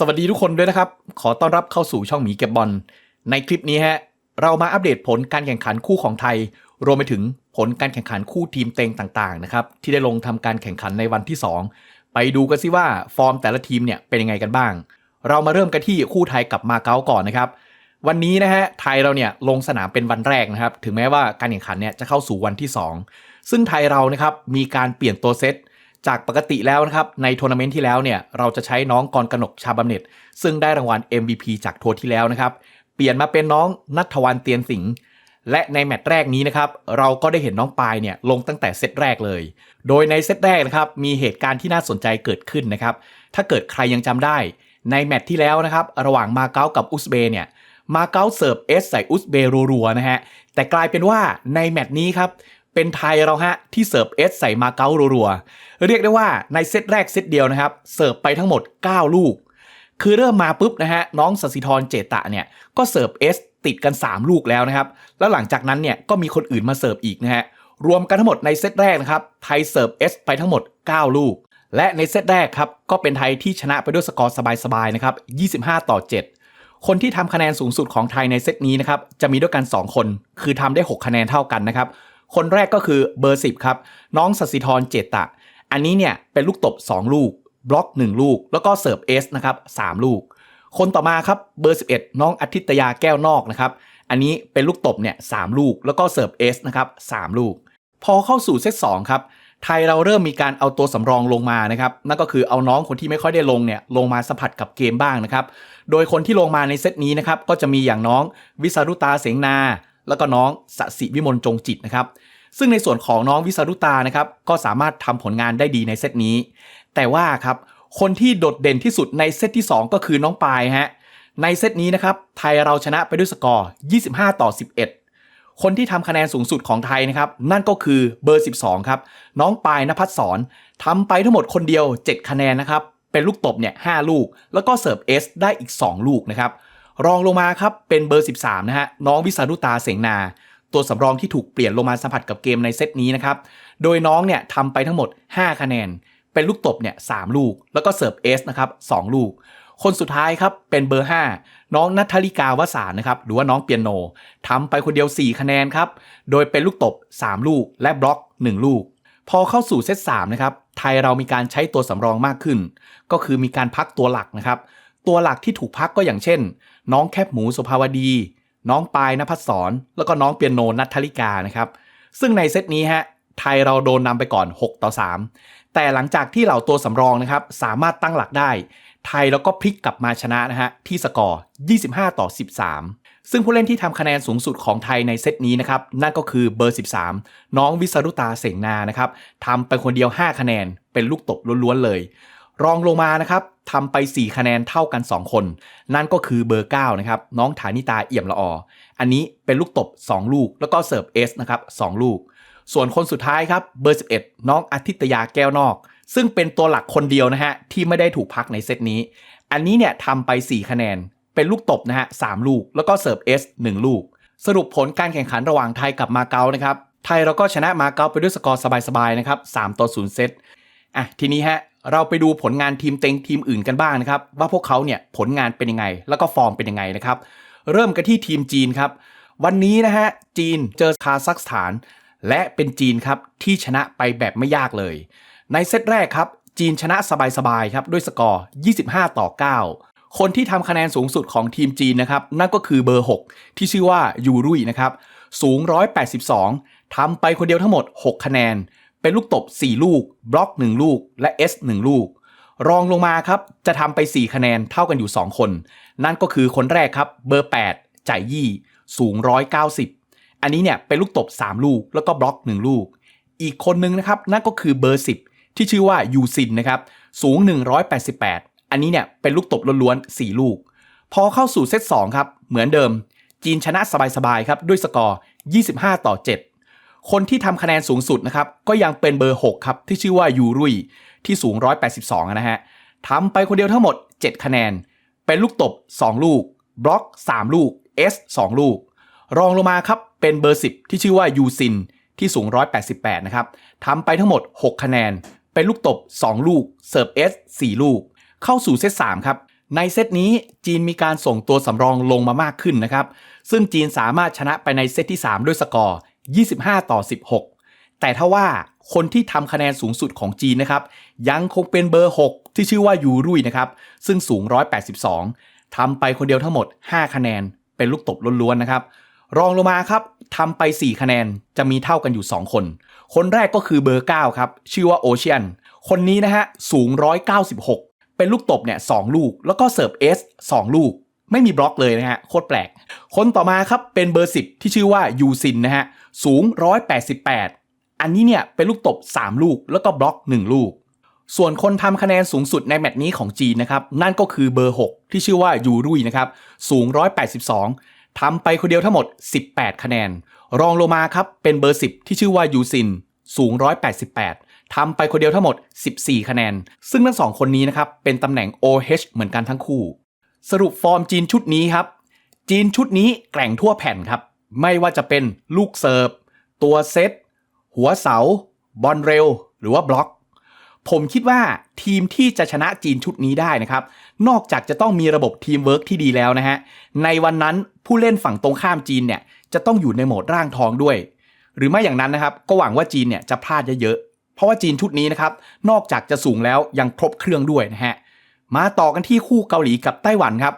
สวัสดีทุกคนด้วยนะครับ ขอต้อนรับเข้าสู่ช่องหมีเก็บบอล ในคลิปนี้ฮะ เรามาอัปเดตผลการแข่งขันคู่ของไทย รวมไปถึงผลการแข่งขันคู่ทีมเต็งต่างๆนะครับ ที่ได้ลงทำการแข่งขันในวันที่ 2 ไปดูกันสิว่าฟอร์มแต่ละทีมเนี่ยเป็นยังไงกันบ้าง เรามาเริ่มกันที่คู่ไทยกับมาเก๊าก่อนนะครับ วันนี้นะฮะไทยเราเนี่ยลงสนามเป็นวันแรกนะครับ ถึงแม้ว่าการแข่งขันเนี่ยจะเข้าสู่วันที่ 2 ซึ่งไทยเรานะครับมีการเปลี่ยนตัวเซต จากปกติแล้วนะครับในทัวร์นาเมนต์ที่แล้วเนี่ยเราจะใช้น้องกรกนกชาบำเน็จซึ่งได้รางวัล MVP จากทัวร์ที่แล้วนะครับ เปลี่ยนมาเป็นน้องนัทวันเตียนสิงห์และในแมตช์แรกนี้นะครับเราก็ได้เห็นน้องปายเนี่ยลงตั้งแต่เซตแรกเลย โดยในเซตแรกนะครับมีเหตุการณ์ที่น่าสนใจเกิดขึ้นนะครับถ้าเกิดใครยังจำได้ ในแมตช์ที่แล้วนะครับระหว่างมาเก๊ากับอุซเบเนี่ยมาเก๊าเสิร์ฟเอสใส่อุซเบรัวๆนะฮะแต่กลายเป็นว่าในแมตช์นี้ครับ เป็นไทยเราฮะ ที่เสิร์ฟเอสใส่มาเก๊ารัวๆ เรียกได้ว่าในเซตแรกเซตเดียวนะครับ เสิร์ฟไปทั้งหมด 9 ลูก คือเริ่มมาปุ๊บนะฮะ น้องสสิธรเจตะเนี่ย ก็เสิร์ฟเอสติดกัน 3 ลูกแล้วนะครับ แล้วหลังจากนั้นเนี่ยก็มีคนอื่นมาเสิร์ฟอีกนะฮะรวมกันทั้งหมดในเซตแรกนะครับไทยเสิร์ฟเอสไปทั้งหมด 9 ลูก และในเซตแรกครับก็เป็นไทยที่ชนะไปด้วยสกอร์สบายๆนะครับ25 ต่อ 7คนที่ทำคะแนนสูงสุดของไทยในเซตนี้นะครับจะมีด้วยกัน 2 คน คือทำได้ 6 คะแนนเท่ากันนะครับ คนแรกก็คือเบอร์ 10 ครับ น้องสสิธรเจตะ อันนี้เนี่ยเป็นลูกตบ 2 ลูก บล็อก 1 ลูก แล้วก็เสิร์ฟเอสนะครับ3ลูก คนต่อมาครับเบอร์ 11 น้องอาทิตยาแก้วนอกนะครับอันนี้เป็นลูกตบเนี่ยสลูก แล้วก็เสิร์ฟเอสนะครับ3ลูก พอเข้าสู่เซต2ครับไทยเราเริ่มมีการเอาตัวสำรองลงมานะครับนั่นก็คือเอาน้องคนที่ไม่ค่อยได้ลงเนี่ยลงมาสัมผัสกับเกมบ้างนะครับโดยคนที่ลงมาในเซตนี้นะครับก็จะมีอย่างน้องวิสารุตาเสงนา แล้วก็น้องสสิวิมลจงจิตนะครับ ซึ่งในส่วนของน้องวิสารุตานะครับก็สามารถทำผลงานได้ดีในเซตนี้ แต่ว่าครับคนที่โดดเด่นที่สุดในเซตที่ 2 ก็คือน้องปายฮะในเซตนี้นะครับไทยเราชนะไปด้วยสกอร์ 25 ต่อ 11 คนที่ทำคะแนนสูงสุดของไทยนะครับนั่นก็คือเบอร์ 12 ครับน้องปายนภัสสอนทำไปทั้งหมดคนเดียว 7 คะแนนนะครับเป็นลูกตบเนี่ย5ลูก แล้วก็เสิร์ฟเอสได้อีก 2 ลูกนะครับ รองลงมาครับเป็นเบอร์ 13 นะฮะน้องวิสารุตาเสงนา ตัวสำรองที่ถูกเปลี่ยนลงมาสัมผัสกับเกมในเซตนี้นะครับ โดยน้องเนี่ยทำไปทั้งหมด 5 คะแนน เป็นลูกตบเนี่ยสลูก แล้วก็เสิร์ฟเอสนะครับ2ลูก คนสุดท้ายครับเป็นเบอร์ 5 น้องนัทธริกาวสารนะครับหรือว่าน้องเปียโนทำไปคนเดียว 4 คะแนนครับโดยเป็นลูกตบ 3 ลูก และบล็อก 1 ลูก พอเข้าสู่เซต3นะครับไทยเรามีการใช้ตัวสำรองมากขึ้น ก็คือมีการพักตัวหลักนะครับ ตัวหลักที่ถูกพักก็อย่างเช่น น้องแคบหมูสุภาวดี น้องปายนภัสสรแล้วก็น้องเปียโนนัทธริกานะครับซึ่งในเซตนี้ฮะไทยเราโดนนำไปก่อน 6 ต่อ 3 แต่หลังจากที่เหล่าตัวสำรองนะครับสามารถตั้งหลักได้ ไทยแล้วก็พลิกกลับมาชนะนะฮะที่สกอร์ 25 ต่อ 13 ซึ่งผู้เล่นที่ทำคะแนนสูงสุดของไทยในเซตนี้นะครับนั่นก็คือเบอร์ 13 น้องวิสรุตาเสงนานะครับทำไปคนเดียว 5 คะแนนเป็นลูกตบล้วนๆเลย รองลงมานะครับทำไป 4 คะแนนเท่ากัน 2 คน นั่นก็คือเบอร์ 9 นะครับ น้องฐานิตาเอี่ยมละออ อันนี้เป็นลูกตบ 2 ลูก แล้วก็เสิร์ฟเอสนะครับ2ลูก ส่วนคนสุดท้ายครับเบอร์ 11 น้องอาทิตยาแก้วนอก ซึ่งเป็นตัวหลักคนเดียวนะฮะ ที่ไม่ได้ถูกพักในเซตนี้ อันนี้เนี่ยทำไป 4 คะแนน เป็นลูกตบนะฮะ3ลูก แล้วก็เสิร์ฟเอส1ลูก สรุปผลการแข่งขันระหว่างไทยกับมาเก๊านะครับไทยเราก็ชนะมาเก๊าไปด้วยสกอร์สบายๆนะครับ3ต่อ0เซตอะทีนี้ฮะ เราไปดูผลงานทีมเต็งทีมอื่นกันบ้างนะครับ ว่าพวกเขาเนี่ยผลงานเป็นยังไง แล้วก็ฟอร์มเป็นยังไงนะครับ เริ่มกันที่ทีมจีนครับ วันนี้นะฮะจีนเจอคาซัคสถาน และเป็นจีนครับที่ชนะไปแบบไม่ยากเลย ในเซตแรกครับ จีนชนะสบายๆครับด้วยสกอร์ 25 ต่อ 9 คนที่ทำคะแนนสูงสุดของทีมจีนนะครับนั่นก็คือเบอร์ 6 ที่ชื่อว่ายูรุยนะครับสูง 182ทำไปคนเดียวทั้งหมด 6 คะแนน เป็นลูกตบ 4 ลูก บล็อก 1 ลูก และ S 1 ลูก รองลงมาครับจะทำไป 4 คะแนนเท่ากันอยู่ 2 คน นั่นก็คือคนแรกครับเบอร์ 8 จ่ายยี่ สูง 190 อันนี้เนี่ยเป็นลูกตบ 3 ลูก แล้วก็บล็อก 1 ลูก อีกคนนึงนะครับนั่นก็คือเบอร์ 10 ที่ชื่อว่ายูซินนะครับสูง 188 อันนี้เนี่ยเป็นลูกตบล้วนๆ4 ลูก พอเข้าสู่เซต2ครับเหมือนเดิม จีนชนะสบายๆครับด้วยสกอร์ 25 ต่อ 7 คนที่ทำคะแนนสูงสุดนะครับก็ยังเป็นเบอร์ 6 ครับ ที่ชื่อว่ายูรุยที่สูง 182 นะฮะทำไปคนเดียวทั้งหมด 7 คะแนน เป็นลูกตบ 2 ลูก บล็อก 3 ลูก S 2 ลูก รองลงมาครับเป็นเบอร์ 10 ที่ชื่อว่ายูซินที่สูง 188 นะครับทำไปทั้งหมด 6 คะแนน เป็นลูกตบ 2 ลูก เสิร์ฟ S 4 ลูก เข้าสู่เซต 3 ครับ ในเซตนี้จีนมีการส่งตัวสำรองลงมามากขึ้นนะครับ ซึ่งจีนสามารถชนะไปในเซตที่ 3 ด้วยสกอร์ 25 ต่อ 16 แต่ถ้าว่าคนที่ทำคะแนนสูงสุดของจีนนะครับ ยังคงเป็นเบอร์ 6 ที่ชื่อว่ายูรุ่ยนะครับ ซึ่งสูง 182ทำไปคนเดียวทั้งหมด 5 คะแนน เป็นลูกตบล้วนๆนะครับ รองลงมาครับทำไป 4 คะแนนจะมีเท่ากันอยู่ 2 คน คนแรกก็คือเบอร์ 9 ครับ ชื่อว่าโอเชียน คนนี้นะฮะสูง 196 เป็นลูกตบเนี่ยสลูก แล้วก็เสิร์ฟเอส2ลูก ไม่มีบล็อกเลยนะฮะโคตรแปลก คนต่อมาครับเป็นเบอร์ 10 ที่ชื่อว่ายูซินนะฮะสูง 188 อันนี้เนี่ยเป็นลูกตบ 3 ลูกแล้วก็บล็อก 1 ลูก ส่วนคนทำคะแนนสูงสุดในแมตช์นี้ของจีนนะครับ นั่นก็คือเบอร์ 6 ที่ชื่อว่ายูรุยนะครับ สูง 182 ทำไปคนเดียวทั้งหมด 18 คะแนน รองลงมาครับเป็นเบอร์ 10 ที่ชื่อว่ายูซิน สูง 188ทำไปคนเดียวทั้งหมด 14 คะแนน ซึ่งทั้งสองคนนี้นะครับ เป็นตำแหน่ง OH เหมือนกันทั้งคู่ สรุปฟอร์มจีนชุดนี้ครับ จีนชุดนี้แกร่งทั่วแผ่นครับ ไม่ว่าจะเป็นลูกเซิร์ฟ ตัวเซต หัวเสา บอลเร็ว หรือว่าบล็อก ผมคิดว่าทีมที่จะชนะจีนชุดนี้ได้นะครับ นอกจากจะต้องมีระบบทีมเวิร์กที่ดีแล้วนะฮะ ในวันนั้นผู้เล่นฝั่งตรงข้ามจีนเนี่ยจะต้องอยู่ในโหมดร่างทองด้วย หรือไม่อย่างนั้นนะครับ ก็หวังว่าจีนเนี่ยจะพลาดเยอะๆ เพราะว่าจีนชุดนี้นะครับ นอกจากจะสูงแล้วยังครบเครื่องด้วยนะฮะ มาต่อกันที่คู่เกาหลีกับไต้หวันครับ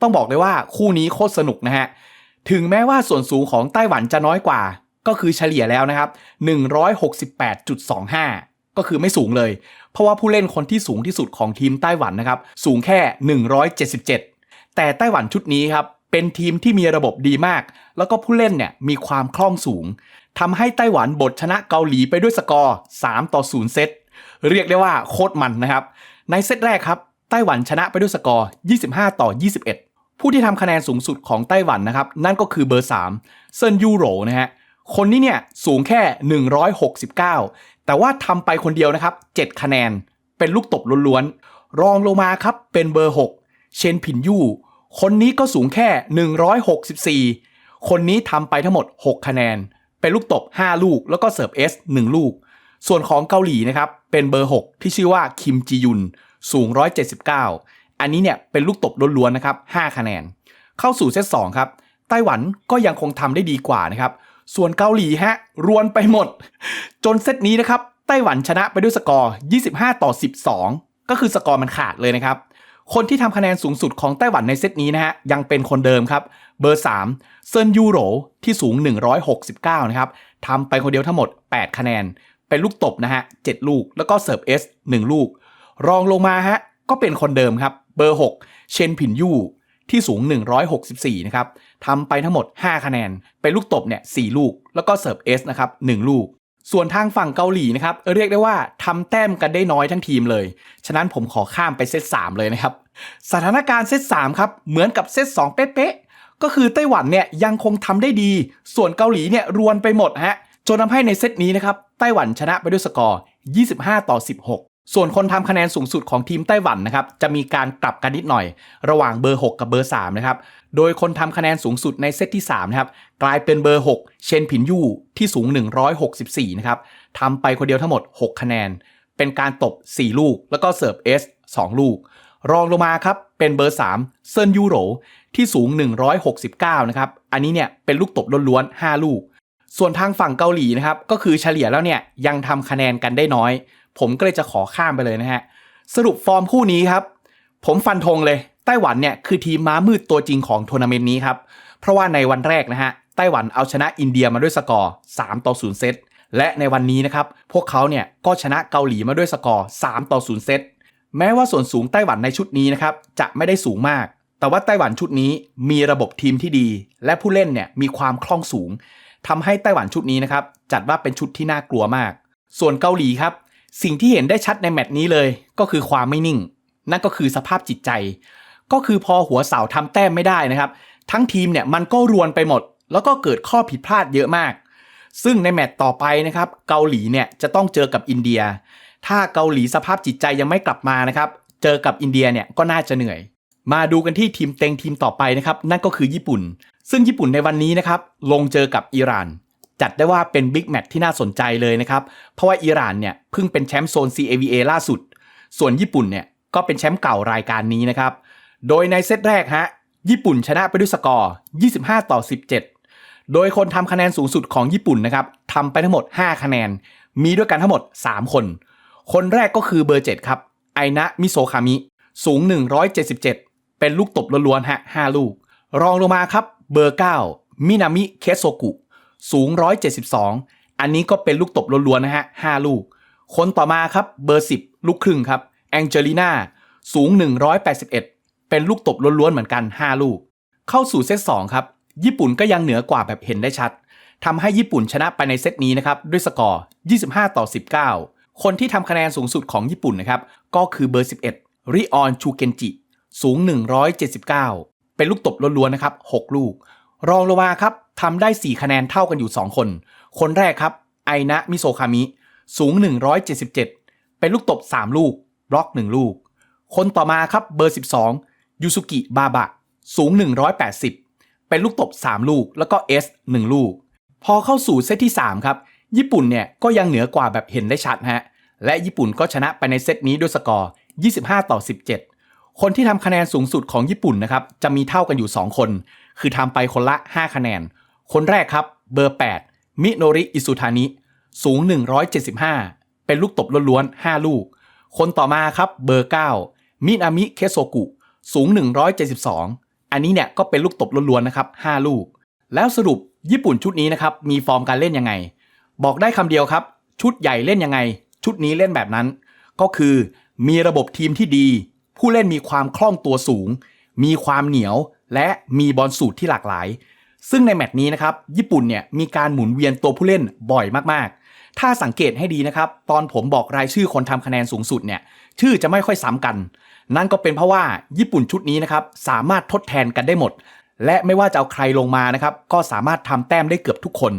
ต้องบอกเลยว่าคู่นี้โคตรสนุกนะฮะ ถึงแม้ว่าส่วนสูงของไต้หวันจะน้อยกว่า ก็คือเฉลี่ยแล้วนะครับ 168.25 ก็คือไม่สูงเลย เพราะว่าผู้เล่นคนที่สูงที่สุดของทีมไต้หวันนะครับ สูงแค่ 177 แต่ไต้หวันชุดนี้ครับเป็นทีมที่มีระบบดีมาก แล้วก็ผู้เล่นเนี่ยมีความคล่องสูงทำให้ไต้หวันบทชนะเกาหลีไปด้วยสกอร์ 3 ต่อ 0 เซต เรียกได้ว่าโคตรมันนะครับ ในเซตแรกครับ ไต้หวันชนะไปด้วยสกอร์ 25 ต่อ 21 ผู้ที่ทำคะแนนสูงสุดของไต้หวันนะครับ นั่นก็คือเบอร์3เซินยูโรนะฮะคนนี้เนี่ยสูงแค่ 169 แต่ว่าทำไปคนเดียวนะครับ 7 คะแนนเป็นลูกตบล้วนๆ รองลงมาครับเป็นเบอร์ 6 เชนผินยู่ คนนี้ก็สูงแค่ 164 คนนี้ทำไปทั้งหมด 6 คะแนน เป็นลูกตบ 5 ลูก แล้วก็เสิร์ฟเอส1ลูก ส่วนของเกาหลีนะครับ เป็นเบอร์ 6 ที่ชื่อว่าคิมจียุน สูง 179 อันนี้เนี่ยเป็นลูกตบล้วนๆนะครับ5คะแนน เข้าสู่เซต2ครับไต้หวันก็ยังคงทำได้ดีกว่านะครับ ส่วนเกาหลีฮะรวนไปหมด จนเซตนี้นะครับไต้หวันชนะไปด้วยสกอร์ 25 ต่อ 12 ก็คือสกอร์มันขาดเลยนะครับคนที่ทำคะแนนสูงสุดของไต้หวันในเซตนี้นะฮะยังเป็นคนเดิมครับ เบอร์ 3 เซินยูโรที่สูง 169 นะครับทำไปคนเดียวทั้งหมด 8 คะแนน เป็นลูกตบนะฮะ 7 ลูกแล้วก็เสิร์ฟเอส1ลูก รองลงมาฮะ ก็เป็นคนเดิมครับ เบอร์ 6 เชนผินยู่ที่สูง 164 นะครับทำไปทั้งหมด 5 คะแนน เป็นลูกตบเนี่ย4ลูก แล้วก็เสิร์ฟเอสนะครับ1ลูก ส่วนทางฝั่งเกาหลีนะครับ เรียกได้ว่าทำแต้มกันได้น้อยทั้งทีมเลย ฉะนั้นผมขอข้ามไปเซต3เลยนะครับ สถานการณ์เซต3ครับ เหมือนกับเซต2เป๊ะๆ ก็คือไต้หวันเนี่ยยังคงทำได้ดี ส่วนเกาหลีเนี่ยรวนไปหมดฮะ จนทำให้ในเซตนี้นะครับ ไต้หวันชนะไปด้วยสกอร์ 25 ต่อ 16 ส่วนคนทำคะแนนสูงสุดของทีมไต้หวันนะครับจะมีการกลับกันนิดหน่อย ระหว่างเบอร์ 6 กับเบอร์3นะครับโดยคนทำคะแนนสูงสุดในเซตที่3นะครับกลายเป็นเบอร์ 6 เชนผินยู่ที่สูง 164นะครับทำไปคนเดียวทั้งหมด 6 คะแนน เป็นการตบ 4 ลูก แล้วก็เสิร์ฟเอส2ลูก รองลงมาครับเป็นเบอร์ 3 เซินยูโรที่สูง 169นะครับอันนี้เนี่ยเป็นลูกตบล้วนๆ5ลูก ส่วนทางฝั่งเกาหลีนะครับก็คือเฉลี่ยแล้วเนี่ยยังทำคะแนนกันได้น้อย ผมก็เลยจะขอข้ามไปเลยนะฮะ สรุปฟอร์มคู่นี้ครับ ผมฟันธงเลย ไต้หวันเนี่ยคือทีมม้ามืดตัวจริงของทัวร์นาเมนต์นี้ครับ เพราะว่าในวันแรกนะฮะ ไต้หวันเอาชนะอินเดียมาด้วยสกอร์ 3 ต่อ 0 เซต และในวันนี้นะครับ พวกเขาเนี่ยก็ชนะเกาหลีมาด้วยสกอร์ 3 ต่อ 0 เซต แม้ว่าส่วนสูงไต้หวันในชุดนี้นะครับจะไม่ได้สูงมาก แต่ว่าไต้หวันชุดนี้มีระบบทีมที่ดี และผู้เล่นเนี่ยมีความคล่องสูงทำให้ไต้หวันชุดนี้นะครับจัดว่าเป็นชุดที่น่ากลัวมาก ส่วนเกาหลีครับ สิ่งที่เห็นได้ชัดในแมตช์นี้เลย ก็คือความไม่นิ่ง นั่นก็คือสภาพจิตใจ ก็คือพอหัวเสาทำแต้มไม่ได้นะครับ ทั้งทีมเนี่ยมันก็รวนไปหมด แล้วก็เกิดข้อผิดพลาดเยอะมาก ซึ่งในแมตช์ต่อไปนะครับ เกาหลีเนี่ยจะต้องเจอกับอินเดีย ถ้าเกาหลีสภาพจิตใจยังไม่กลับมานะครับ เจอกับอินเดียเนี่ยก็น่าจะเหนื่อย มาดูกันที่ทีมเต็งทีมต่อไปนะครับ นั่นก็คือญี่ปุ่น ซึ่งญี่ปุ่นในวันนี้นะครับลงเจอกับอิหร่าน จัดได้ว่าเป็นบิ๊กแมตช์ที่น่าสนใจเลยนะครับ เพราะว่าอิหร่านเนี่ยเพิ่งเป็นแชมป์โซน CAVA ล่าสุด ส่วนญี่ปุ่นเนี่ยก็เป็นแชมป์เก่ารายการนี้นะครับ โดยในเซตแรกฮะญี่ปุ่นชนะไปด้วยสกอร์ 25 ต่อ 17 โดยคนทำคะแนนสูงสุดของญี่ปุ่นนะครับทำไปทั้งหมด 5 คะแนน มีด้วยกันทั้งหมด 3 คน คนแรกก็คือเบอร์ 7 ครับ ไอนะมิโซคามิ สูง 177 เป็นลูกตบล้วนๆฮะ 5 ลูก รองลงมาครับ เบอร์ 9 มินามิ เคโซกุ สูง 172 อันนี้ก็เป็นลูกตบล้วนๆนะฮะ 5 ลูก คนต่อมาครับเบอร์ 10 ลูกครึ่งครับแองเจลิน่าสูง 181 เป็นลูกตบล้วนๆเหมือนกัน 5 ลูก เข้าสู่เซต2ครับญี่ปุ่นก็ยังเหนือกว่าแบบเห็นได้ชัดทำให้ญี่ปุ่นชนะไปในเซตนี้นะครับด้วยสกอร์ 25 ต่อ 19 คนที่ทำคะแนนสูงสุดของญี่ปุ่นนะครับก็คือเบอร์ 11 ริออนชูเกนจิ สูง 179 เป็นลูกตบล้วนๆนะครับ 6 ลูก รองลงมาครับ ทำได้ 4 คะแนนเท่ากันอยู่ 2 คน คนแรกครับ ไอนะมิโซคามิ สูง 177 เป็นลูกตบ 3 ลูก บล็อก 1 ลูก คนต่อมาครับเบอร์ 12 ยูสุกิบาบะ สูง 180 เป็นลูกตบ 3 ลูก แล้วก็ S 1 ลูก พอเข้าสู่เซตที่ 3 ครับ ญี่ปุ่นเนี่ยก็ยังเหนือกว่าแบบเห็นได้ชัดฮะ และญี่ปุ่นก็ชนะไปในเซตนี้ด้วยสกอร์ 25 ต่อ 17คนที่ทำคะแนนสูงสุดของญี่ปุ่นนะครับ จะมีเท่ากันอยู่ 2 คน คือทำไปคนละ 5 คะแนน คนแรกครับเบอร์ 8 มิโนริอิสุทานิ สูง 175 เป็นลูกตบล้วนๆ 5 ลูก คนต่อมาครับเบอร์ 9 มินามิเคโซกุ สูง 172 อันนี้เนี่ยก็เป็นลูกตบล้วนๆ นะครับ 5 ลูก แล้วสรุปญี่ปุ่นชุดนี้นะครับ มีฟอร์มการเล่นยังไง บอกได้คำเดียวครับ ชุดใหญ่เล่นยังไง ชุดนี้เล่นแบบนั้น ก็คือมีระบบทีมที่ดี ผู้เล่นมีความคล่องตัวสูง มีความเหนียว และมีบอลสูตรที่หลากหลาย ซึ่งในแมตช์นี้นะครับญี่ปุ่นเนี่ยมีการหมุนเวียนตัวผู้เล่นบ่อยมากๆ ถ้าสังเกตให้ดีนะครับ ตอนผมบอกรายชื่อคนทำคะแนนสูงสุดเนี่ยชื่อจะไม่ค่อยซ้ำกัน นั่นก็เป็นเพราะว่าญี่ปุ่นชุดนี้นะครับสามารถทดแทนกันได้หมด และไม่ว่าจะเอาใครลงมานะครับก็สามารถทำแต้มได้เกือบทุกคน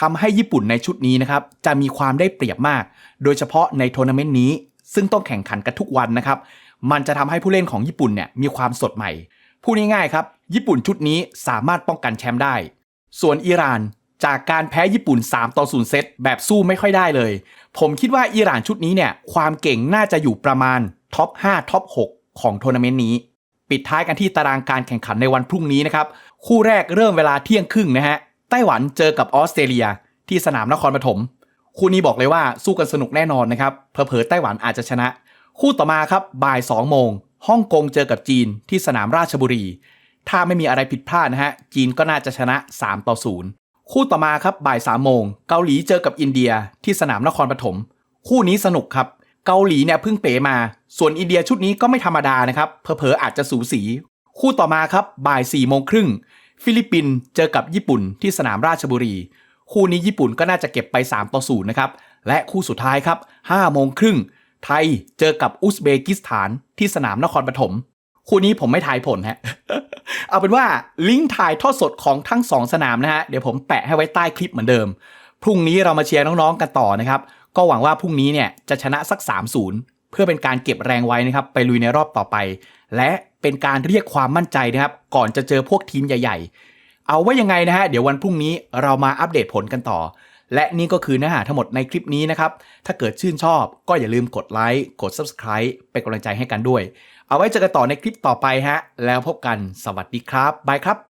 ทำให้ญี่ปุ่นในชุดนี้นะครับจะมีความได้เปรียบมาก โดยเฉพาะในทัวร์นาเมนต์นี้ ซึ่งต้องแข่งขันกันทุกวันนะครับ มันจะทำให้ผู้เล่นของญี่ปุ่นเนี่ยมีความสดใหม่ พูดง่ายๆครับ ญี่ปุ่นชุดนี้สามารถป้องกันแชมป์ได้ ส่วนอิหร่านจากการแพ้ญี่ปุ่น 3 ต่อ 0 เซตแบบสู้ไม่ค่อยได้เลย ผมคิดว่าอิหร่านชุดนี้เนี่ย ความเก่งน่าจะอยู่ประมาณท็อป 5 ท็อป 6 ของทัวร์นาเมนต์นี้ ปิดท้ายกันที่ตารางการแข่งขันในวันพรุ่งนี้นะครับ คู่แรกเริ่มเวลาเที่ยงครึ่งนะฮะ ไต้หวันเจอกับออสเตรเลีย ที่สนามนครปฐม คู่นี้บอกเลยว่าสู้กันสนุกแน่นอนนะครับ เผลอๆไต้หวันอาจจะชนะ คู่ต่อมาครับบ่าย 2 โมง ฮ่องกงเจอกับจีนที่สนามราชบุรี ถ้าไม่มีอะไรผิดพลาดนะฮะ จีนก็น่าจะชนะ 3 ต่อ 0 คู่ต่อมาครับบ่าย3โมง เกาหลีเจอกับอินเดียที่สนามนครปฐม คู่นี้สนุกครับ เกาหลีเนี่ยเพิ่งเป๋มา ส่วนอินเดียชุดนี้ก็ไม่ธรรมดานะครับเผลอๆอาจจะสูสี คู่ต่อมาครับบ่าย4โมงครึ่ง ฟิลิปปินส์เจอกับญี่ปุ่นที่สนามราชบุรี คู่นี้ญี่ปุ่นก็น่าจะเก็บไป 3 ต่อ 0 นะครับ และคู่สุดท้ายครับ5โมงครึ่ง ไทยเจอกับอุซเบกิสถานที่สนามนครปฐม คู่นี้ผมไม่ทายผลฮะ เอาเป็นว่าลิงก์ถ่ายทอดสดของทั้ง 2 สนามนะฮะ เดี๋ยวผมแปะให้ไว้ใต้คลิปเหมือนเดิม พรุ่งนี้เรามาเชียร์น้องๆกันต่อนะครับ ก็หวังว่าพรุ่งนี้เนี่ยจะชนะสัก 3-0 เพื่อเป็นการเก็บแรงไว้นะครับ ไปลุยในรอบต่อไป และเป็นการเรียกความมั่นใจนะครับ ก่อนจะเจอพวกทีมใหญ่ ๆ เอาไว้ยังไงนะฮะ เดี๋ยววันพรุ่งนี้เรามาอัปเดตผลกันต่อ และนี่ก็คือเนื้อหาทั้งหมดในคลิปนี้นะครับ ถ้าเกิดชื่นชอบก็อย่าลืมกดไลค์ กด Subscribe เป็นกำลังใจให้กันด้วย เอาไว้เจอกันต่อในคลิปต่อไปฮะ แล้วพบกันสวัสดีครับบายครับ